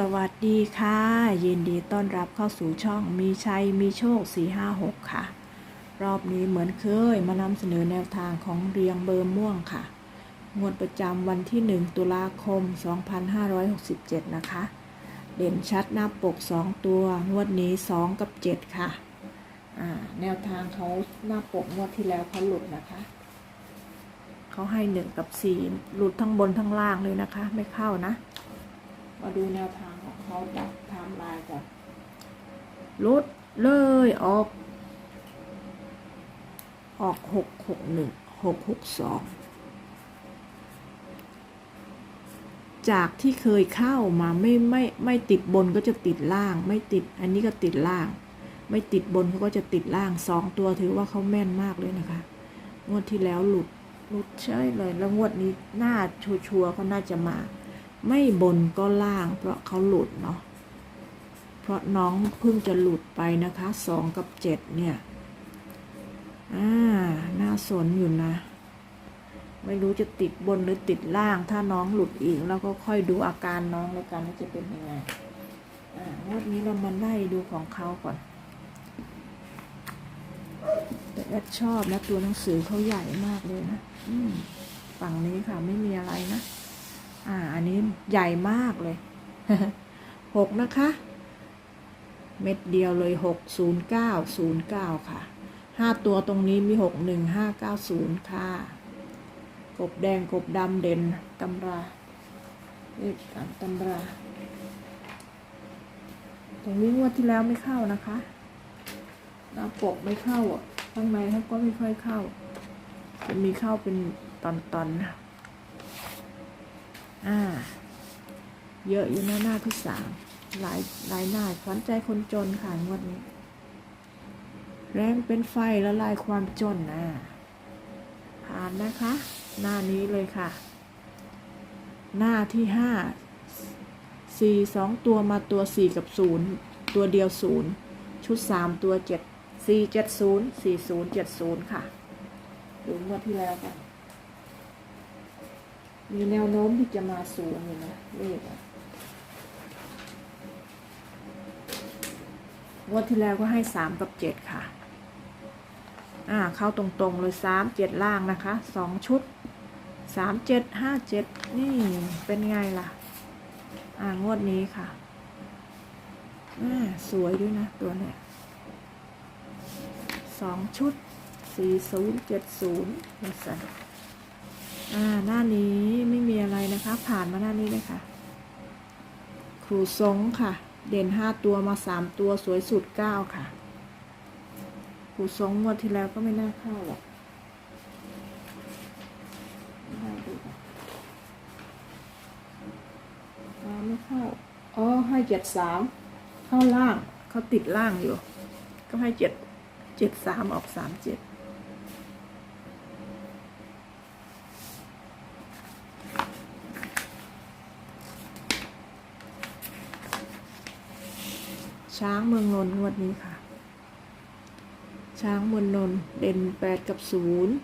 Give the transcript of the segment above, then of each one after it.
สวัสดีค่ะ ยินดีต้อนรับเข้าสู่ช่องมีชัยมีโชค 456 ค่ะ รอบนี้เหมือนเคยมานำเสนอแนวทางของเรียงเบอร์ม่วงค่ะ งวดประจำวันที่ 1 ตุลาคม 2567 นะคะ เด่นชัดหน้าปก 2 ตัว งวดนี้ 2 กับ 7 ค่ะอ่าแนวทางเขาหน้าปกงวดที่แล้วเขาหลุดนะคะเขาให้ 1 กับ 4 หลุดทั้งบนทั้งล่างเลยนะคะ ไม่เข้านะ มาดูแนวทางของเขาดับไทม์ไลน์ก่อนลดเลยออก ออกหกหกหนึ่งหกหกสองจากที่เคยเข้ามาไม่ไม่ไม่ติดบนก็จะติดล่าง ไม่ติดอันนี้ก็ติดล่าง ไม่ติดบนเขาก็จะติดล่างสองตัวถือว่าเขาแม่นมากเลยนะคะ งวดที่แล้วหลุดหลุดใช่เลย แล้วงวดนี้หน่าชัวร์เขาน่าจะมา ไม่บนก็ล่าง เพราะเขาหลุดเนาะเพราะน้องเพิ่งจะหลุดไปนะคะสองกับเจ็ดเนี่ยอ่าน่าสนอยู่นะ ไม่รู้จะติดบนหรือติดล่าง ถ้าน้องหลุดอีกแล้วก็ค่อยดูอาการน้องแล้วกันว่าจะเป็นยังไงอ่างวดนี้เรามาไล่ดูของเขาก่อนแต่แอดชอบนะตัวหนังสือเขาใหญ่มากเลยนะฝั่งนี้ค่ะไม่มีอะไรนะ อ่า อันนี้ใหญ่มากเลยหกนะคะ เม็ดเดียวเลยหกศูนย์เก้าศูนย์เก้าค่ะห้าตัวตรงนี้มีหกหนึ่งห้าเก้าศูนย์ค่ะ กบแดงกบดำเด่นตำราเลขตามตำรา ตรงนี้งวดที่แล้วไม่เข้านะคะหน้าปกไม่เข้าอะข้างในเขาก็ไม่ค่อยเข้า จะมีเข้าเป็นตอนๆนะ อ่า เยอะอยู่หน้าหน้าที่สามหลายหลายหน้าขวัญใจคนจนค่ะงวดนี้ แรงเป็นไฟละลายความจนนะผ่านนะคะ หน้านี้เลยค่ะ หน้าที่ห้าสี่สองตัวมาตัวสี่กับศูนย์ตัวเดียวศูนย์ชุดสามตัวเจ็ดสี่เจ็ดศูนย์สี่ศูนย์เจ็ดศูนย์ค่ะดูงวดที่แล้วกัน มีแนวโน้มที่จะมาสูงอยู่นะเลขอะงวดที่แล้วก็ให้สามกับเจ็ดค่ะ อ่า เข้าตรงๆเลยสามเจ็ดล่างนะคะสองชุดสามเจ็ดห้าเจ็ดนี่เป็นไงล่ะ อ่างวดนี้ค่ะอ่าสวยด้วยนะตัวเนี้ยสองชุดสี่ศูนย์เจ็ดศูนย์นี่สัน อ่าหน้านี้ไม่มีอะไรนะคะ ผ่านมาหน้านี้เลยค่ะครูทรงค่ะ เด่นห้าตัวมาสามตัวสวยสุดเก้าค่ะครูทรงงวดที่แล้วก็ไม่น่าเข้าหรอกได้ดูก่อนอ่าไม่เข้าอ๋อให้เจ็ดสามเข้าล่างเขาติดล่างอยู่ ก็ให้เจ็ดเจ็ดสามออกสามเจ็ด ช้างเมืองนนท์งวดนี้ค่ะ ช้างเมืองนนท์เด่นแปดกับศูนย์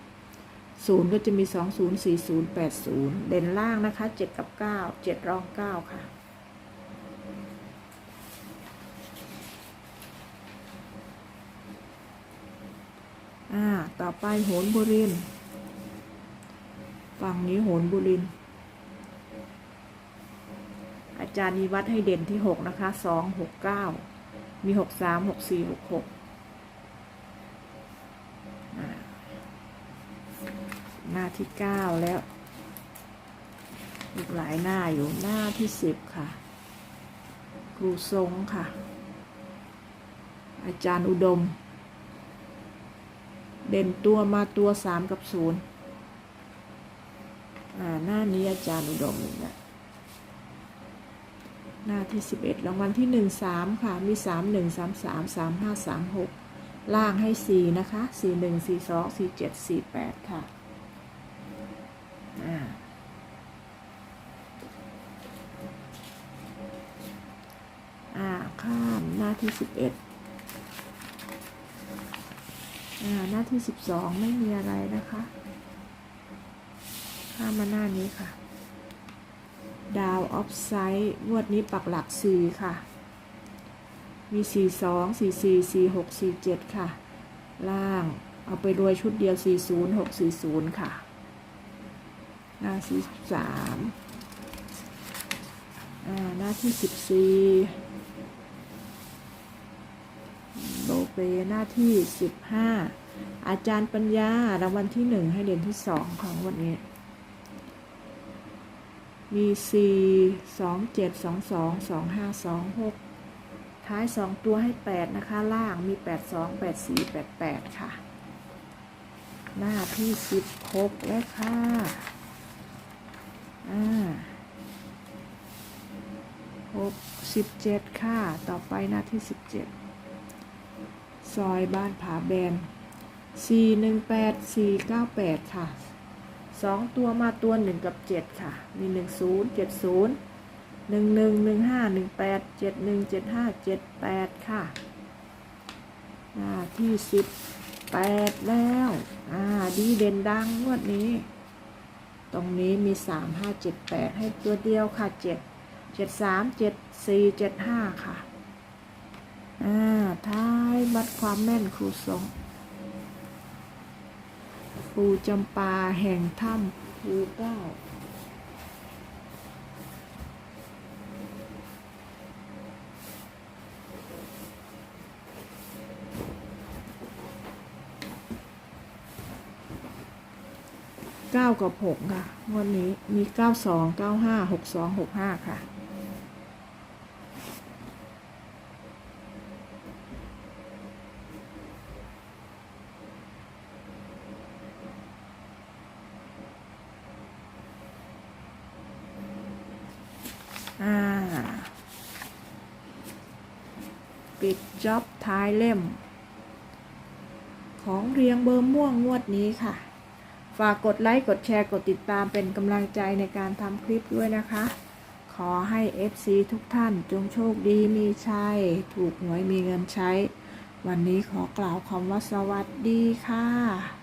ศูนย์ก็จะมีสองศูนย์สี่ศูนย์แปดศูนย์เด่นล่างนะคะเจ็ดกับเก้าเจ็ดรองเก้าค่ะ อ่า ต่อไปโหนบุรินฝั่งนี้โหนบุริน อาจารย์นิวัฒน์ให้เด่นที่หกนะคะสองหกเก้า มีหกสามหกสี่หกหกหน้าที่เก้าแล้ว อีกหลายหน้าอยู่หน้าที่สิบค่ะ ครูทรงค่ะ อาจารย์อุดม เด่นตัวมาตัวสามกับศูนย์อ่าหน้านี้อาจารย์อุดมอีกแล้ว หน้าที่สิบเอ็ดรางวัลที่หนึ่งสามค่ะ มีสามหนึ่งสามสามสามห้าสามหกล่างให้สี่นะคะสี่หนึ่งสี่สองสี่เจ็ดสี่แปดค่ะอ่าอ่าข้ามหน้าที่สิบเอ็ดอ่าหน้าที่สิบสองไม่มีอะไรนะคะ ข้ามมาหน้านี้ค่ะ ดาวออฟไซด์งวดนี้ปักหลักสีค่ะ มีสี่สองสีสี่สีหกสีเจ็ดค่ะ ล่างเอาไปรวยชุดเดียวสี่ศูนย์หกสีศูนย์ค่ะ หน้าที่สามอ่าหน้าที่สิบสี่โลเปหน้าที่สิบห้าอาจารย์ปัญญารางวัลที่หนึ่งให้เด่นที่สองของวันนี้ มีสี่สองเจ็ดสองสองสองห้าสองหกท้ายสองตัวให้แปดนะคะ ล่างมีแปดสองแปดสี่แปดแปดค่ะ หน้าที่สิบหกแล้วค่ะ อ่าหกสิบเจ็ดค่ะ ต่อไปหน้าที่สิบเจ็ดซอยบ้านผาแบนสี่หนึ่งแปดสี่เก้าแปดค่ะ สองตัวมาตัวหนึ่งกับเจ็ดค่ะ มีหนึ่งศูนย์เจ็ดศูนย์หนึ่งหนึ่งหนึ่งห้าหนึ่งแปดเจ็ดหนึ่งเจ็ดห้าเจ็ดแปดค่ะหน้าที่สิบแปดแล้ว อ่า ดีเด่นดังงวดนี้ ตรงนี้มีสามห้าเจ็ดแปดให้ตัวเดียวค่ะเจ็ดเจ็ดสามเจ็ดสี่เจ็ดห้าค่ะ อ่าท้ายบัตรความแม่นครูทรง ปูจำปาแห่งถ้ำภูเก้าเก้ากับหกค่ะงวันนี้มีเก้าสองเก้าห้าหกสองหกห้าค่ะ อ่า ปิดจ็อบท้ายเล่ม ของเรียงเบอร์ม่วงงวดนี้ค่ะ ฝากกดไลค์ กดแชร์ กดติดตามเป็นกำลังใจในการทำคลิปด้วยนะคะ ขอให้ FC ทุกท่านจงโชคดีมีชัย ถูกหวยมีเงินใช้ วันนี้ขอกล่าวคำว่าสวัสดีค่ะ